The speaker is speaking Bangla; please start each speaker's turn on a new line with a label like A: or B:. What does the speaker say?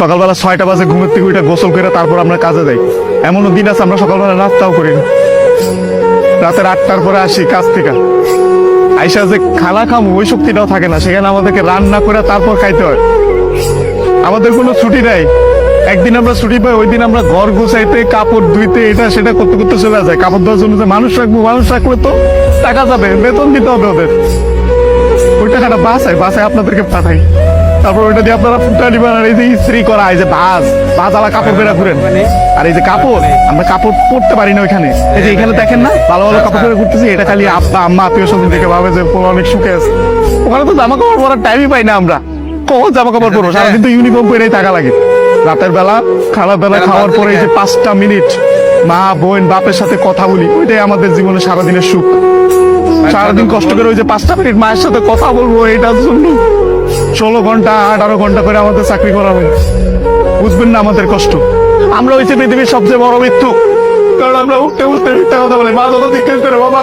A: সকালবেলা ছয়টা বাজে ঘুমের থেকে উঠে গোসল করে তারপর আমরা কাজে যাই। এমনও দিন আছে, আমরা সকালবেলা নাস্তাও করি না। রাতের আটটার পরে আসি কাজ থেকে। আইসা যে খানা খামু, ওই শক্তিটাও থাকে না। সেখানে আমাদেরকে রান্না করে তারপর খাইতে হয়। আমাদের কোনো ছুটি নাই। একদিন আমরা ছুটি পাই, ওই দিন আমরা ঘর গুছাইতে, কাপড় ধুইতে, এটা সেটা করতে করতে চলে যায়। কাপড় ধোয়ার জন্য যে মানুষ রাখব, মানুষ রাখলে তো টাকা যাবে, বেতন দিতে হবে ওদের। ওই টাকাটা বাসায় বাসায় আপনাদেরকে পাঠাই। তারপর ওইটা দিয়ে আপনারা ফুটা দিবেন আর এই যে ইস্ত্রি করা এই যে বাস আলা কাপড় বেরা ঘুরেন আর এই যে কাপড় আমরা কাপড় পরতে পারি না ওইখানে। এই যে এখানে দেখেন না ভালো ভালো কাপড় পরে ঘুরতেছি এটা খালি আব্বা আম্মা আত্মীয় স্বজন দেখে ভাবে যে অনেক সুখে আছে। ওখানে তো জামা কাপড় পরার টাইমই পাই না আমরা। কখন জামা কাপড় পরবো সারাদিন তো ইউনিফর্ম পরেই থাকা লাগে। রাতের বেলা খারাপ বেলা খাওয়ার পরে এই যে পাঁচটা মিনিট মা বোন বাপের সাথে কথা বলি ওইটাই আমাদের জীবনে সারাদিনের সুখ। সারাদিন কষ্ট করে ওই যে পাঁচটা মিনিট মায়ের সাথে কথা বলব এটার জন্য ষোলো ঘণ্টা, আঠারো ঘণ্টা করে আমাদের চাকরি করা হয়। বুঝবেন না আমাদের কষ্ট। আমরা হয়েছি পৃথিবীর সবচেয়ে বড় মৃত্যু। কারণ আমরা উঠতে উঠতে মিথ্যা কথা বলি। মা যত জিজ্ঞেস করে, বাবা